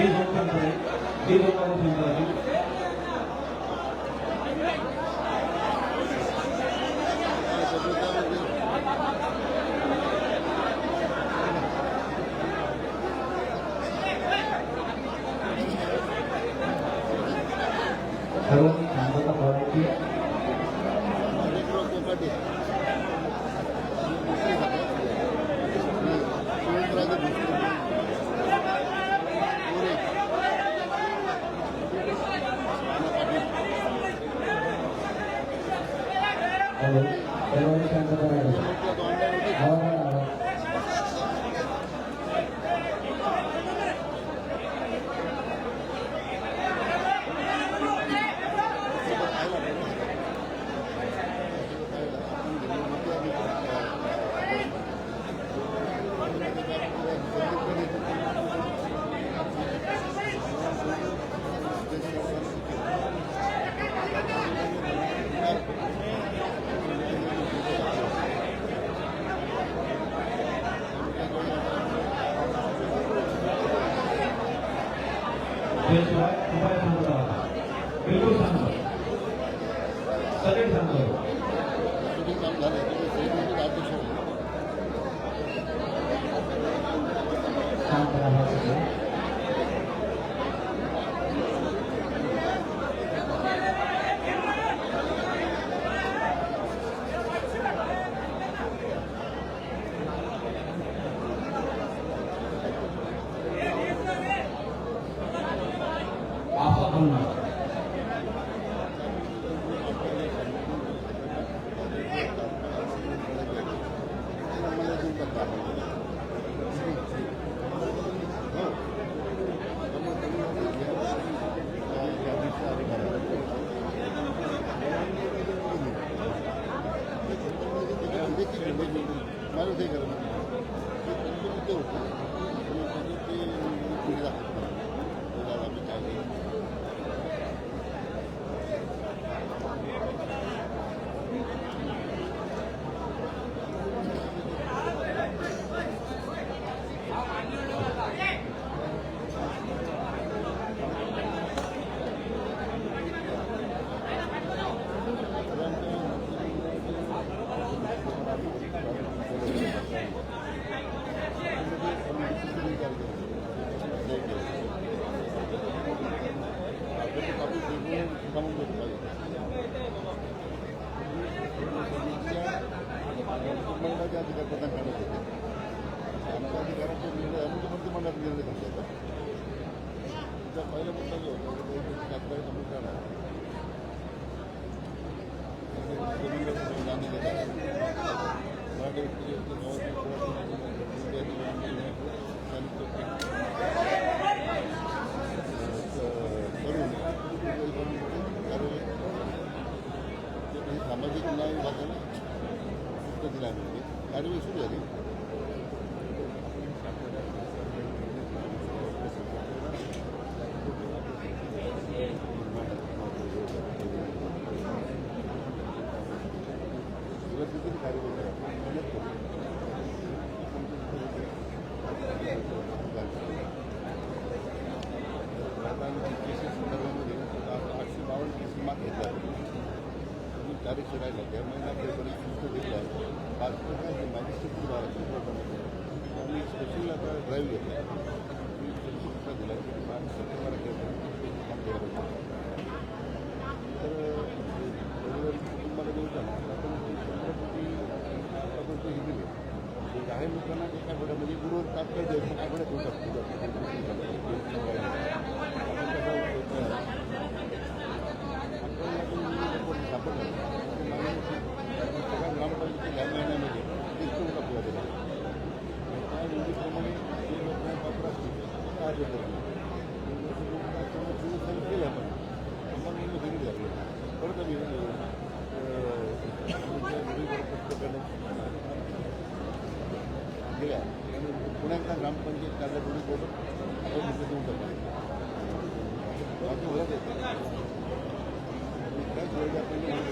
đi vô cùng đấy đi vô cùng đấy আল্লাহ kita tidak pernah kena kerja. Anak kita sekarang pun ni lah, mungkin mesti mana dia nak kerja. Kita jauh, kita pun tak payah 소리 소리 아니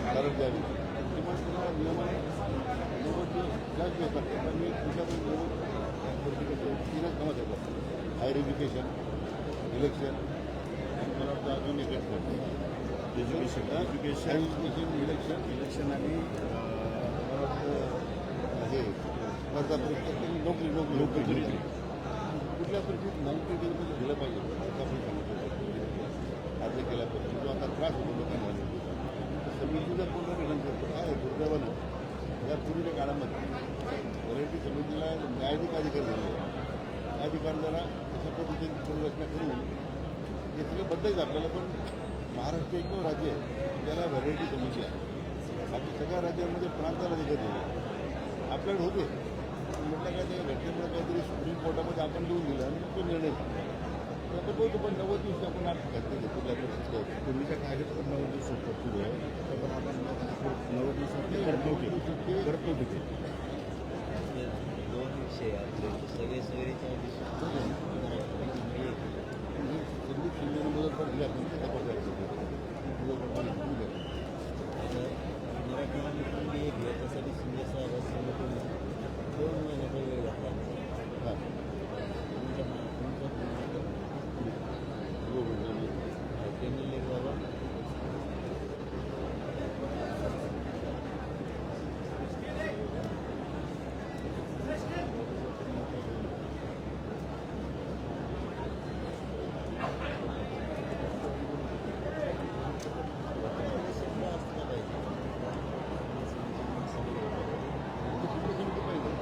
कारण द्यावी किंवा तुला नियमाने जज घेतात पण मी तुझ्याकडे निवडणूक तीनच कामं देतात हायर एज्युकेशन इलेक्शन आणि मला वाटतं अजून एकच इलेक्शन इलेक्शन आणि हे स्पर्धा परीक्षा नोकरी नोकरी नोकरी कुठल्या तरी नॉन क्रिटिकलमध्ये दिलं पाहिजे असं आपण सांगितलं अर्ज केल्यापासून जो आता त्रास होतो लोकांना समितीचा पूर्ण विनंती करतो. काय दुर्दैवानं या पूर्वीच्या काळामध्ये मराठी समितीला न्यायाधिक अधिकारी झाले. अधिकार जरा अशा पद्धतीने पुनर्रचना करून हे सगळं बदलायचं आपल्याला पण महाराष्ट्र एकमेव राज्य आहे. त्याला व्हरायटी समिती आहे. बाकी सगळ्या राज्यांमध्ये प्रांताला अधिकारी आपल्याकडे होते. म्हटलं काय ते घटनेमुळे काहीतरी सुप्रीम कोर्टामध्ये आपण लिहून दिलं आणि तो निर्णय झाला. तर आता बघू पण नव्वद दिवशी आपण आज घटना घेतो होतं. पूर्वीच्या कायद्यात पण नव्वद दिवस होतं. पुढे तर पण आपण नव्वद दिवसात ते करत नव्हते करत नव्हते दोन विषय आपले सगळे सगळेच्या संदीप शिंदेने मुदत पण दिली आपण ते तपास करायचं मुदत पण दिली. दिली आहे. मराठवाडा पण बी एक याच्यासाठी शिंदे साहेब असताना दोन महिन्याचा वेळ घातला हां. तुमच्या तुमच्या हो, हो, हो. त्यांनी लेख बाबा शिंदे समिती पाहिजे.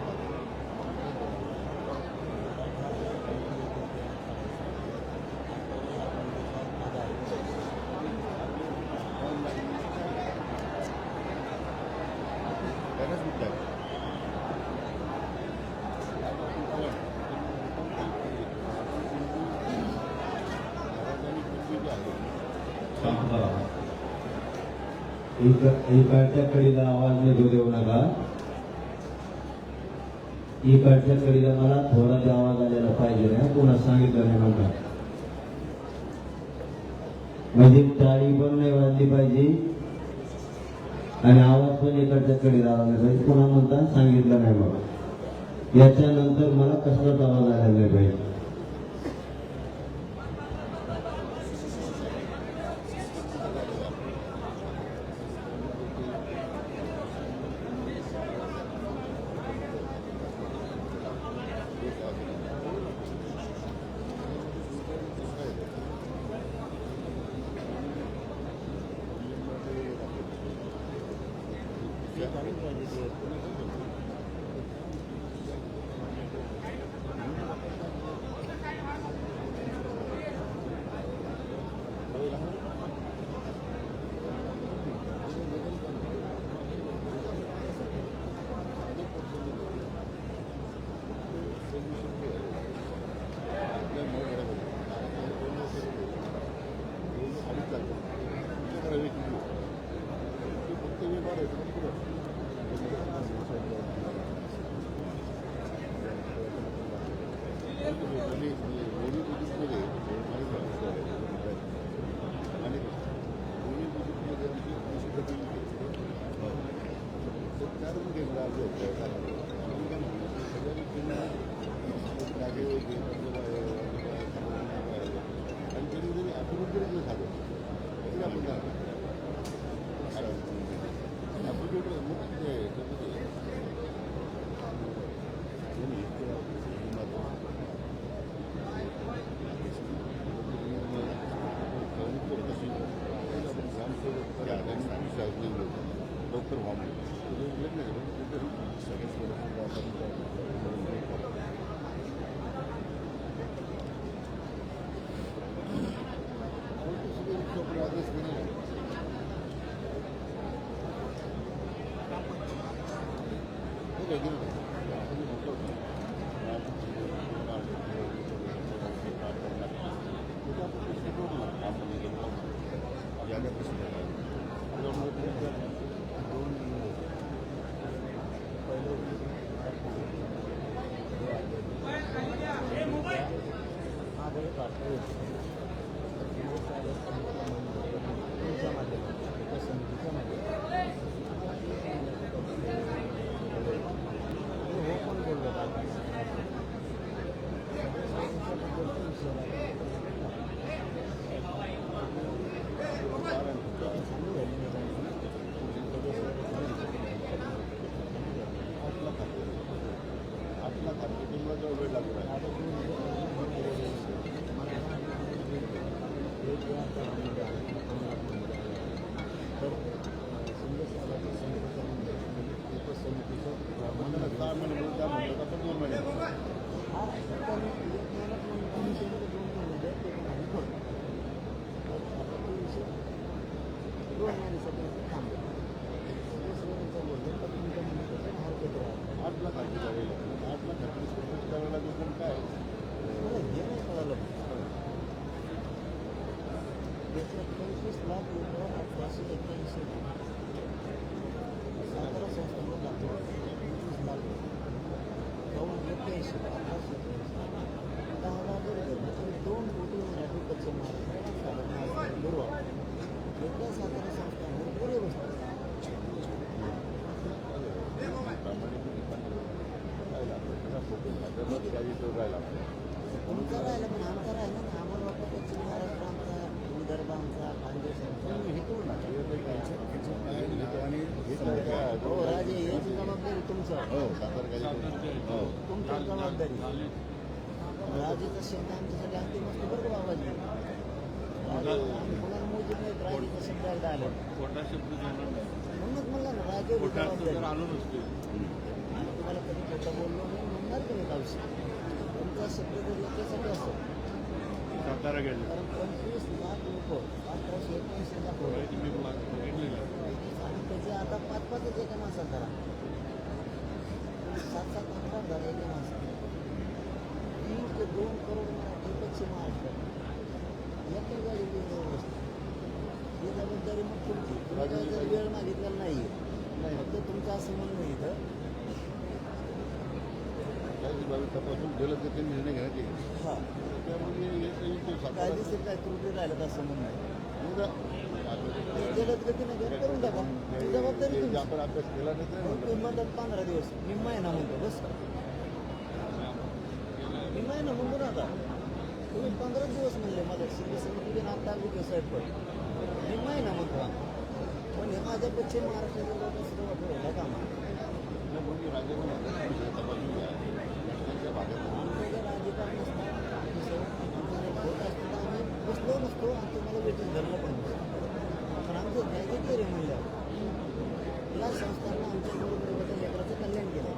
त्यालाच मुद्दा आहे. महाराजांनी पृथ्वी जी आहे शांत राहा. इक- इकडच्या कडीला आवाज निघू देऊ नका इकडच्या कडीला मला थोडासा आवाज आलेला पाहिजे ना पुन्हा सांगितलं नाही म्हणता. म्हणजे टाळी पण नाही वाजली पाहिजे. आणि आवाज पण इकडच्या कडीला आला नाही पाहिजे. पुन्हा म्हणता? सांगितलं नाही बाबा. याच्यानंतर मला कसलाच आवाज आलेला नाही पाहिजे. शब्द आमच्यासाठी अंतिम असतो बरं का कोणाला नाहीत राजेचा शब्द एकदा आले म्हणूनच ना राजे तुम्हाला कधी खोटं बोललो नाही म्हणणार की गावशी तुमचा शब्द सातारा कारण पंचवीस लाख लोक अठराशे एकोणीसशे लाख आणि त्याचे आता पाच पाचच एका माणसात धरा सात सात आठ आठ धरा एका माणसात ते दोन करोड मराठी पश्चिम महाराष्ट्र गाडी ही जबाबदारी मग तुमची. जर वेळ मागितलेला नाही फक्त तुमचं असं म्हणणं आहे इथं बाबी तपासून तर ते निर्णय येईल हा त्यामुळे कायदेशीर काय त्रुटी असं म्हणणं आहे जलद गतीने करून टाका जबाबदारी आपण अभ्यास केला नाही पंधरा दिवस. मी महिना म्हणतो बस म्हणतो ना आता. तुम्ही पंधरा दिवस म्हणले माझ्या शिंदे समिती आता विजय साहेब पण? मी महिना म्हणतो. हा. पण हे माझ्या पश्चिम महाराष्ट्राच्या लोकांसुद्धा जर होत असतं तर आम्ही बसलो नसतो. आणि तुम्हाला वेटिंग धरलं पण पण आमचं न्याय रे म्हणलं. या संस्थांना आमच्या गोरगरिबाच्या लेकराचं कल्याण केलं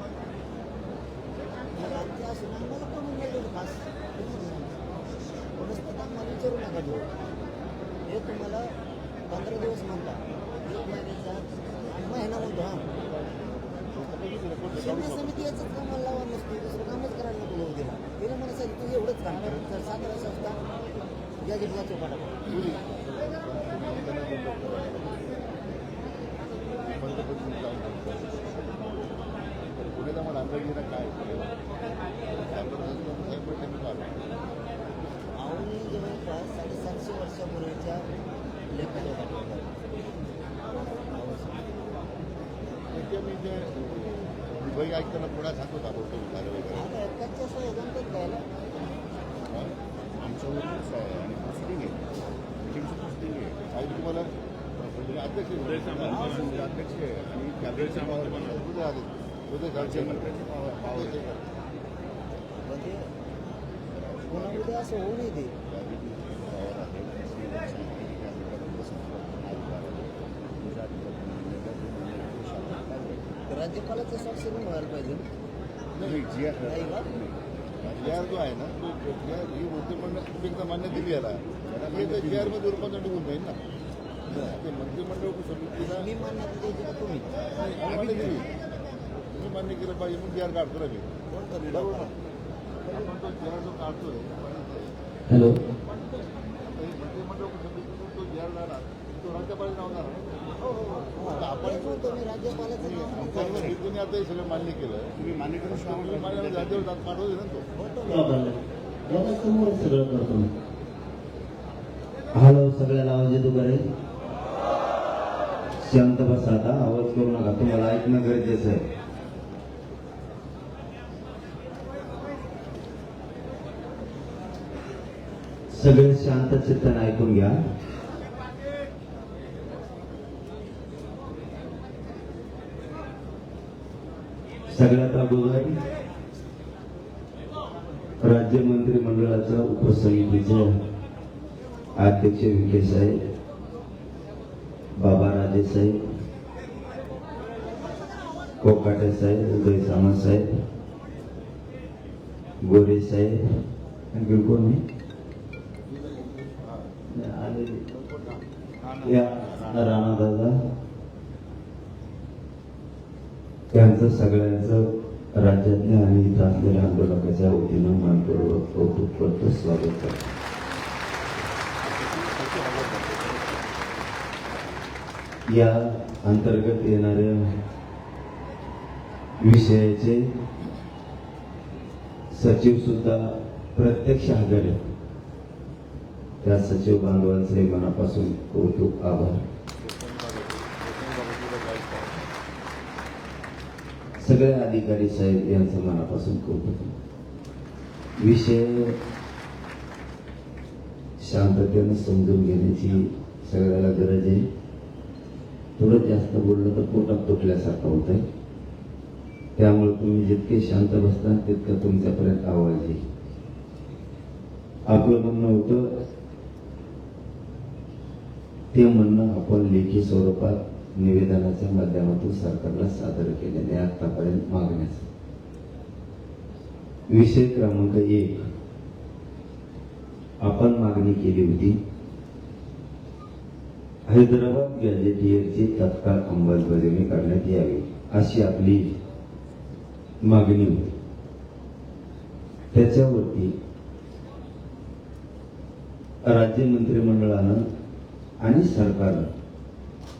मग आमचे असून आम्हाला करून गेलं खास परिस्थिती आम्हाला विचारू नका देऊ हे तुम्हाला पंधरा दिवस म्हणता. एक महिन्याचा महिना म्हणतो हां. शिंदे समिती याचंच कामाला लावा नसतो. दुसरं कामच करायला नको लोक दिला. तिने मला सांगितलं तू एवढंच काम कर. तर सातारा संस्था गॅजेटला चौकाटा पंतप्रधान जाऊन पुण्याला मला अंदाजीला काय साहेब त्यांनी काढलं आवनी जवळपास साडेसातशे वर्षापूर्वीच्या लेखाच्या मी जे दुबई ऐकताना पुण्यात सांगतो ताबडतोब झालं वगैरे आता एकाच्या सहजनच द्यायला हा? आमच्यावरच आहे आणि पोस्टिंग आहे. मिटिंगचं पोस्टिंग आहे. साहेब तुम्हाला म्हणजे अध्यक्ष हा, म्हणजे अध्यक्ष आहे. आणि कॅबिनेटचे. कुठे आले राज्य घरचे मंत्र्याची पुन्हा उद्या असं होऊ नये ते power आहे. कॅबिनेटमध्ये बसून अधिकार आहे. तुमच्या अधिकारांनी निर्णय घेऊन तर राज्यपालाचं स्वाक्षरी व्हायला पाहिजे. नाही, जी आर- नाही का? जी आर जो आहे ना तो जी आर ही मंत्रिमंडळ तुम्ही एकदा मान्य दिली याला. हे तर जी आरमध्ये रूपांतर निघून जाईल ना. ते मंत्रिमंडळ समितीला मी मान्यता द्यायची का तुम्ही? मान्य केली. तुम्ही मान्य केलं पाहिजे मग जी आर काढतो ना मी कोण बरोबर आपण तो जी आर जो काढतोय हॅलो. आता हे मंत्रिमंडळ समितीतून तो जी आर जाणार तो राज्यपाल नाव जाणार हो हो. हो. आपण राज्यपालाचं नाव आता हे सगळं मान्य केलं. तुम्ही मान्य करू तुम्ही मान्य शकता राज्यावर पाठवले ना तो. होतो समोर सगळं करतो हॅलो सगळ्याला आवाज येतो का रे शांत बसा आता. आवाज करू नका. तुम्हाला ऐकणं गरजेचं आहे. सगळे शांत चित्ताने ऐकून घ्या. सगळ्यात अगोदर राज्य मंत्रिमंडळाच्या उपसमितीचे अध्यक्ष विखे साहेब बाबा राजे साहेब कोकाटे साहेब उदय सामंत साहेब गोरे साहेब आणखी कोण या राणा दादा त्यांचं सगळ्यांचं राज्यातल्या आणि इथं असलेल्या आंदोलकाच्या वतीनं मानपूर्वक कौतुक करतो स्वागत करतो. या अंतर्गत येणाऱ्या विषयाचे सचिव सुद्धा प्रत्यक्ष हजर त्या सचिव बांधवांचे मनापासून कौतुक आभार. सगळ्या अधिकारी साहेब यांचं मनापासून कौतुक विषय शांततेनं समजून घेण्याची सगळ्याला गरज आहे. थोडं जास्त बोललं तर पोटात तुटल्यासारखं होत आहे त्यामुळे तुम्ही जितके शांत बसता तितकं तुमच्यापर्यंत आवाज येईल. आपलं म्हणणं होतं ते म्हणणं आपण लेखी स्वरूपात निवेदनाच्या माध्यमातून सरकारला सादर केलेले आतापर्यंत मागण्याचं. विषय क्रमांक एक. आपण मागणी केली होती. हैदराबाद गॅजेटियरची तत्काळ अंमलबजावणी करण्यात यावी अशी आपली मागणी होती. त्याच्यावरती राज्य मंत्रिमंडळानं आणि सरकारनं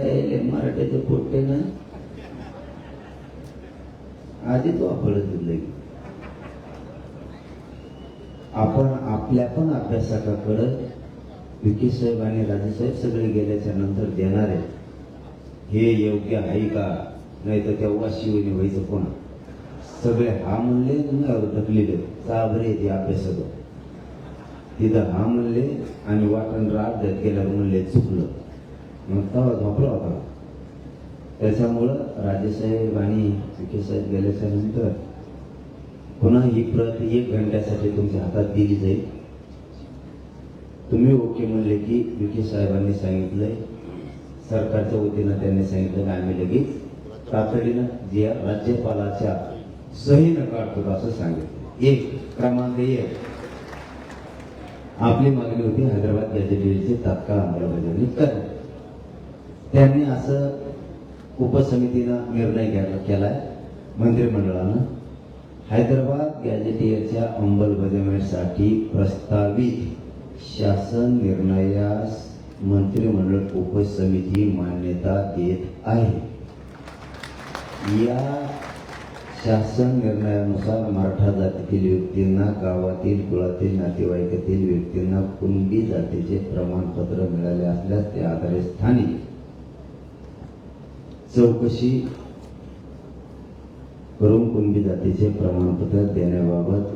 ए, मराठीचे पोट्टे ना आधी तो आपलं दिलं आपण आपल्या पण अभ्यासाकडे विकी साहेब आणि राजेसाहेब सगळे गेल्याच्यानंतर देणार आहेत हे योग्य आहे का नाही तर तेव्हा शिवने व्हायचं कोण सगळे हा म्हणले ढकलेले चाबरे ते अभ्यासक तिथं हा म्हणले आणि वाटण राग देत गेल्यावर म्हणले चुकलं मग तेव्हा झोपला होता. त्याच्यामुळं राजेसाहेब आणि विखे साहेब गेल्याच्यानंतर पुन्हा ही प्रत एक घंट्यासाठी तुमच्या हातात दिली जाईल. तुम्ही ओके म्हणले की विखे साहेबांनी सांगितलंय सरकारच्या वतीनं त्यांनी सांगितलं की आम्ही लगेच तातडीनं जे राज्यपालाच्या सहीनं काढतो असं सांगितलं. एक क्रमांक एक. आपली मागणी होती हैदराबाद गॅजेटियरची तात्काळ अंमलबजावणी करणे त्यांनी असं उपसमितीनं निर्णय घ्यायला केलाय मंत्रिमंडळानं. हैदराबाद गॅजेटियरच्या अंमलबजावणीसाठी प्रस्तावित शासन निर्णयास मंत्रिमंडळ उपसमिती मान्यता देत आहे. या शासन निर्णयानुसार मराठा जातीतील व्यक्तींना गावातील कुळातील नातेवाईकातील व्यक्तींना कुणबी जातीचे प्रमाणपत्र मिळाले असल्यास त्या आधारे स्थानिक चौकशी करून कुणबी जातीचे प्रमाणपत्र देण्याबाबत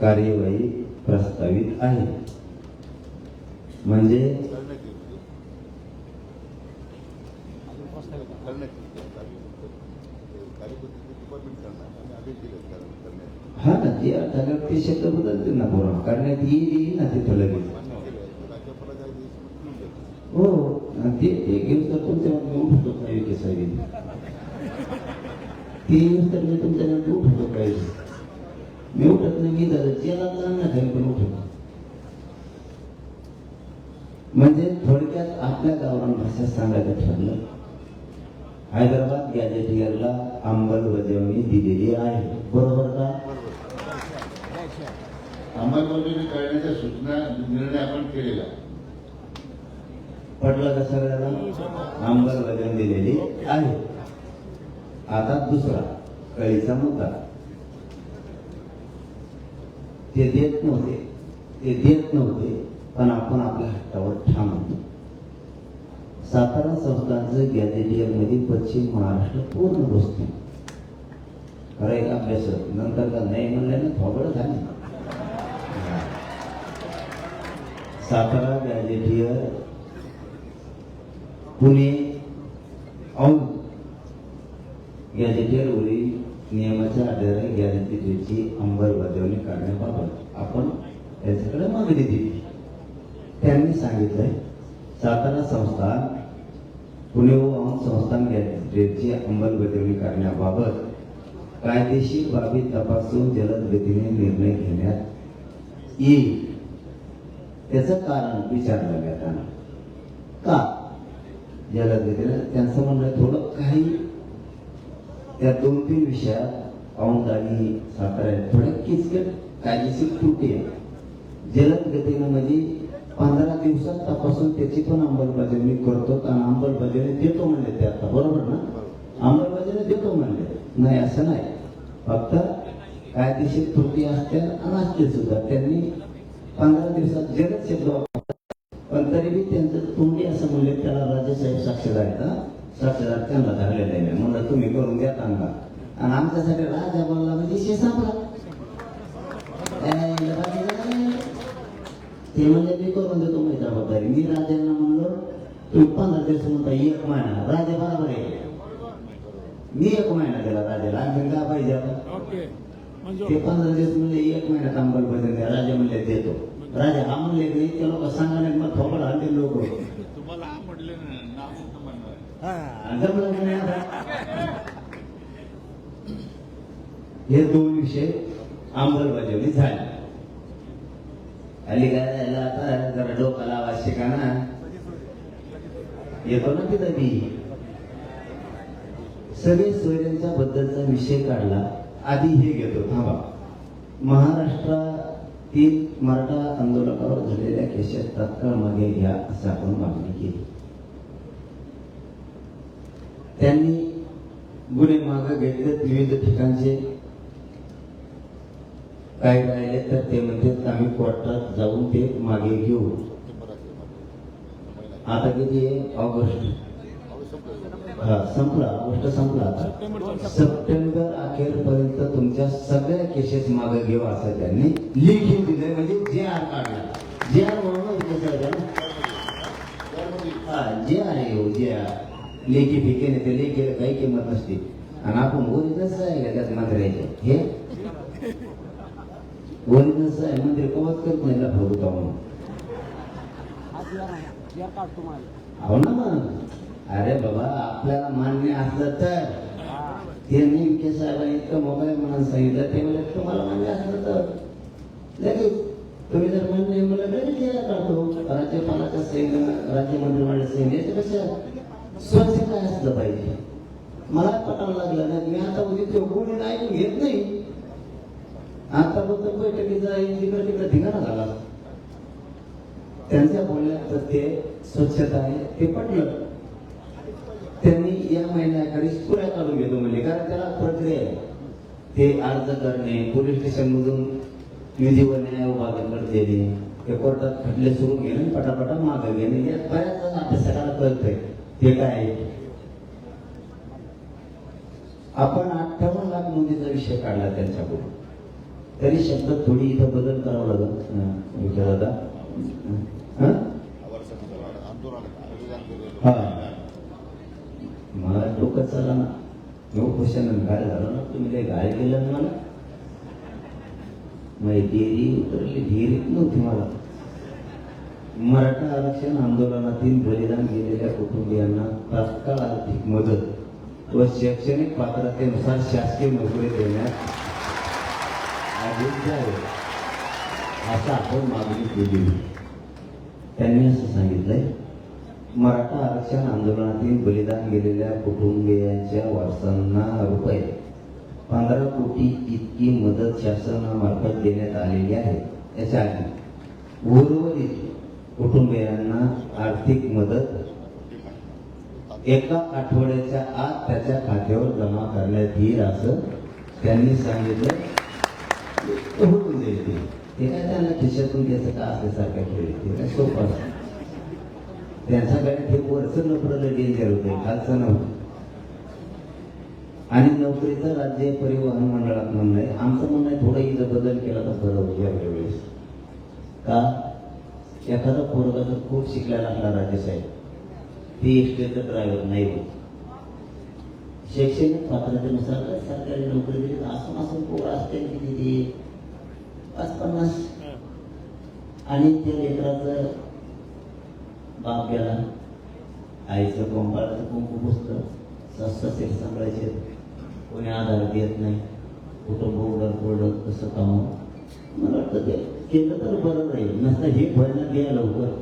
कार्यवाही प्रस्तावित आहे. म्हणजे हा ना ती झाल्यावर ते शब्द बदलते ना पोरा. करण्यात येईल ना तिथं लगेच. हो. ते ते घेऊन तर तुमच्या मध्ये उठतो काही की साहेब ते येऊन तर मी तुमच्यानंतर उठतो काही मी उठत नाही मी दादा जेला ना पण उठतो म्हणजे थोडक्यात आपल्या गावरान भाषेत सांगायचं ठरलं हैदराबाद गॅजेटियरला अंमलबजावणी दिलेली आहे बरोबर का अंमलबजावणी करण्याच्या सूचना निर्णय आपण केलेला पडलं का सगळ्याला? अंमलबजावणी दिलेली आहे. आता दुसरा कळीचा मुद्दा. ते देत नव्हते. ते देत नव्हते पण आपण आपल्या हट्टावर ठाम होतो सातारा संस्थांचं गॅजेटियरमध्ये पश्चिम महाराष्ट्र पूर्ण बसतो करायला अभ्यास नंतर का नाही म्हणल्यानं थोबड झाली. सातारा गॅजेटियर पुणे औंध गॅजेटियरवरील नियमाच्या आधारे गॅजेटियरची अंमलबजावणी करण्याबाबत आपण त्यांच्याकडे मागणी दिली. त्यांनी सांगितलंय सातारा संस्थान पुणे व औंध संस्थान गॅजेटची अंमलबजावणी करण्याबाबत कायदेशीर बाबी तपासून जलद गतीने निर्णय घेण्यात येईल. त्याचं कारण विचारलं जाताना का? जलद गतीने त्यांचं म्हणणं थोडं काही त्या दोन तीन विषयात औंध आणि थोड्या किचकट कायदेशीर त्रुटी आहे. जलद गतीनं म्हणजे पंधरा दिवसात तपासून त्याची पण अंमलबजावणी करतो. आणि अंमलबजावणी देतो म्हणले ते आता. बरोबर ना? अंमलबजावणी देतो म्हणले. नाही असं नाही. फक्त कायदेशीर त्रुटी असत्या आणि असते सुद्धा. त्यांनी पंधरा दिवसात जलद शब्द पण तरी बी त्यांचं तोंडी असं म्हणले त्याला राजेसाहेब साक्षीदार आहेत. साक्षीदार त्यांना धरलेला आहे. म्हणलं तुम्ही करून द्या चांगला. आणि आमच्यासाठी राजा बोलला म्हणजे शे संपला? ते म्हणजे मी करून देतो मी जबाबदारी. मी राजांना म्हणलो तुम्ही पंधरा दिवस म्हणता एक महिना. राजा बरोबर आहे. मी एक महिना दिला राजाला. आणखी काय पाहिजे आता? ओके. ते म्हणजे पंधरा दिवस म्हणजे एक महिन्यात अंमलबजावणी राजा म्हणले देतो. राजा म्हणले की ते लोक सांगायला मग थोपड आणले लोक. तुम्हाला हा म्हटले ना. हे दोन विषय अंमलबजावणी झाले. हल्ली काय राहिलं आता जरा डोका लावा शिकाना येतो ना तिथं बी. सगळे सोयऱ्यांच्या बद्दलचा विषय काढला आधी हे घेतो थांबा. ती मराठा आंदोलकावर झालेल्या केशात तात्काळ मागे घ्या असं आपण मागणी केली. त्यांनी गुन्हे मागे घेतलेत विविध ठिकाणचे काय राहिले तर ते म्हणजे आम्ही कोर्टात जाऊन ते मागे घेऊ. आता किती आहे? ऑगस्ट. हा संपला ऑगस्ट संपला आता. सप्टेंबर अखेरपर्यंत तुमच्या सगळ्या केसेस मागे घेऊ असं त्यांनी लिखून दिलंय. म्हणजे जे आर काढला. जे आर म्हणून ना हा जे आहे हो जे आर लेखी फिके नाही ते लेखी काही किंमत नसते. आणि आपण ओरिजिनच आहे का त्यात मंत्र्याचे? हे? ओरिजिनच आहे मंदिर कवच करत नाही का प्रभुता म्हणून? हो ना मग. अरे बाबा आपल्याला मान्य असलं तर. त्यांनी विखे साहेबांनी इतकं मोबाईल म्हणून सांगितलं ते म्हणजे तुम्हाला मान्य असलं तर. लगेच तुम्ही जर मान्य मला लगेच यायला काढतो. राज्यपालाच्या सैन राज्य मंत्रिमंडळ सैन याच्यापेक्षा स्वच्छ काय असलं पाहिजे? मला पटायला लागलं नाही. मी आता उद्या ते गोडी ऐकून घेत नाही. आता फक्त बैठकीचा तिकडे तिकडे ठिकाणा झाला. त्यांच्या बोलण्यात ते स्वच्छता आहे ते पटलं त्यांनी या महिन्याकडे पुऱ्या काढून घेतो म्हणजे कारण त्याला प्रक्रिया आहे. ते अर्ज करणे पोलीस स्टेशन मधून निधी व न्याय विभागाकडे देणे ते कोर्टात खटले सुरू घेणे पटापटा मागे घेणे. यात बऱ्याच सगळ्याला कळतंय ते काय आपण अठ्ठावन्न लाख नोंदीचा विषय काढला त्यांच्याकडून. तरी शब्द थोडी इथं बदल करावा लागेल. हं, दादा हं? मला डोकं चालला ना. एवढं क्वेश्चन काय झालं ना तुम्ही लय गाय केलं ना मला. माझी डेअरी उतरली ढेरीत नव्हती मला. मराठा आरक्षण आंदोलनातील बलिदान गेलेल्या कुटुंबियांना तात्काळ आर्थिक मदत व शैक्षणिक पात्रतेनुसार शासकीय नोकरी देण्यात आदेश द्यावे असं आपण मागणी केली. त्यांनी असं सांगितलंय मराठा आरक्षण आंदोलनातील बलिदान गेलेल्या कुटुंबियांच्या वारसांना रुपये. पंधरा कोटी इतकी मदत शासनामार्फत देण्यात आलेली आहे याच्या आधी. उर्वरित कुटुंबियांना आर्थिक मदत. एका आठवड्याच्या आत त्याच्या खात्यावर जमा करण्यात येईल असं त्यांनी सांगितलं. होऊन जाईल ते. काय त्यांना खिशातून घ्यायचं का असल्यासारखं खेळ ते काय सोपं असतं. त्यांच्याकडे ते वरचं नोकरीला डेंजर होतं खालचं नव्हतं आणि नोकरीचं राज्य परिवहन मंडळात म्हणणं आहे आमचं म्हणणं आहे थोडं इथं बदल केला तर बरं होईल यावेळी वेळेस. का? एखादा पोरगा जर खूप शिकलेला असला राजेसाहेब ते एसटीचं ड्रायव्हर नाही होत. शैक्षणिक पात्रतेनुसार सरकारी नोकरी दिली असून असून पोरं असते किती ते? पाच पन्नास. आणि त्या लेकराचं बाप गेला आईचं कोंबाळाचं कुंकू पुसतं सस्ते सांभाळायचे कोणी आधार देत नाही. कुटुंब उडत उडत कसं काम. मला वाटतं ते केलं तर बरं राहील नसतं हे भरणं द्या लवकर.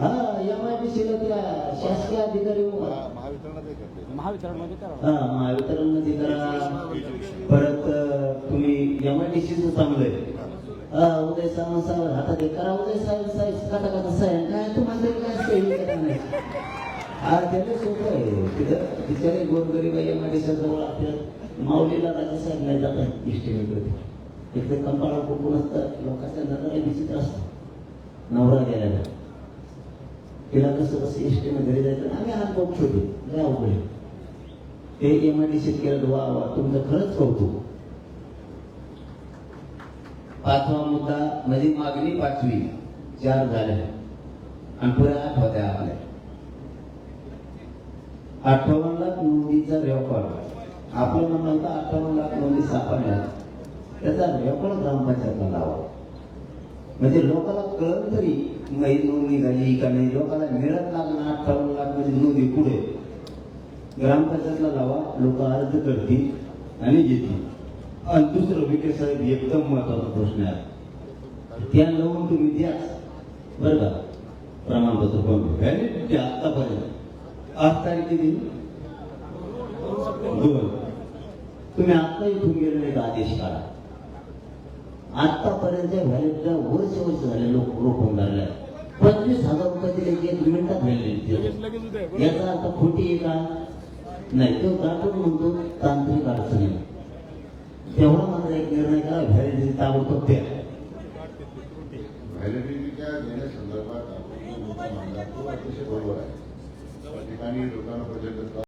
हा एम आय डी सीला त्या शासकीय अधिकारी महावितरणमध्ये हा महावितरणमध्ये करा परत तुम्ही एम आय डी सीचं चांगलं आहे. हा उदय सावंत साहेब हातात करा उदय साहेब साहेब कथा कथा साहेब काय तुम्हाला काय हे करा हा त्याला सोपं आहे. तिथं बिचारे गोरगरीब एम आय डी जवळ आपल्या माऊलीला राजा साहेब नाही जातात इस्टिमेटमध्ये तिथे. कंपाळा कुकून असतं लोकांच्या नजरा विचित्र असतं. नवरा गेल्याला तिला कसं कसं इष्टीने घरी जायचं आम्ही हात बघ छोटे नाही अवघड ते एम आय डी सीत केलं वा वा तुमचं खरंच कौतुक. पाचवा मुद्दा म्हणजे मागणी पाचवी. चार झाल्या. आणि पुऱ्या आठ होत्या आम्हाला. अठ्ठावन्न लाख नोंदीचा रेकॉर्ड आपलं म्हणणं होतं अठ्ठावन्न लाख नोंदी सापडल्या. त्याचा रेकॉर्ड ग्रामपंचायतला लावा म्हणजे लोकांना कळत तरी नाही नोंद निघाली का नाही? लोकाला मिळत लागणार ठरवून लागणार म्हणजे नोंदी पुढे ग्रामपंचायतला लावा लोक अर्ज करतील आणि घेतील आणि दुसरं विखे साहेब एकदम महत्त्वाचा प्रश्न आहे. त्या लावून तुम्ही द्या बरं का? प्रमाणपत्र पण व्हॅलिडिटी आत्तापर्यंत आज तारीख किती दोन. तुम्ही आत्ता इथून गेले आदेश काढा. आतापर्यंत व्हॅलिडीला वर्ष वर्ष झाले लोक रोखून धरले पंचवीस हजार रुपये दिले एक मिनिटात व्हॅलिडिटी. याचा अर्थ खोटी आहे का? नाही. तो दाखवून म्हणतो तांत्रिक अडचणी तेवढा मात्र एक निर्णय करा व्हॅलिडिटी ताबडतोब द्या. व्हॅलिडिटीच्या देण्यासंदर्भात आपण अतिशय बरोबर आहे. त्या ठिकाणी लोकांना प्रचंड त्रास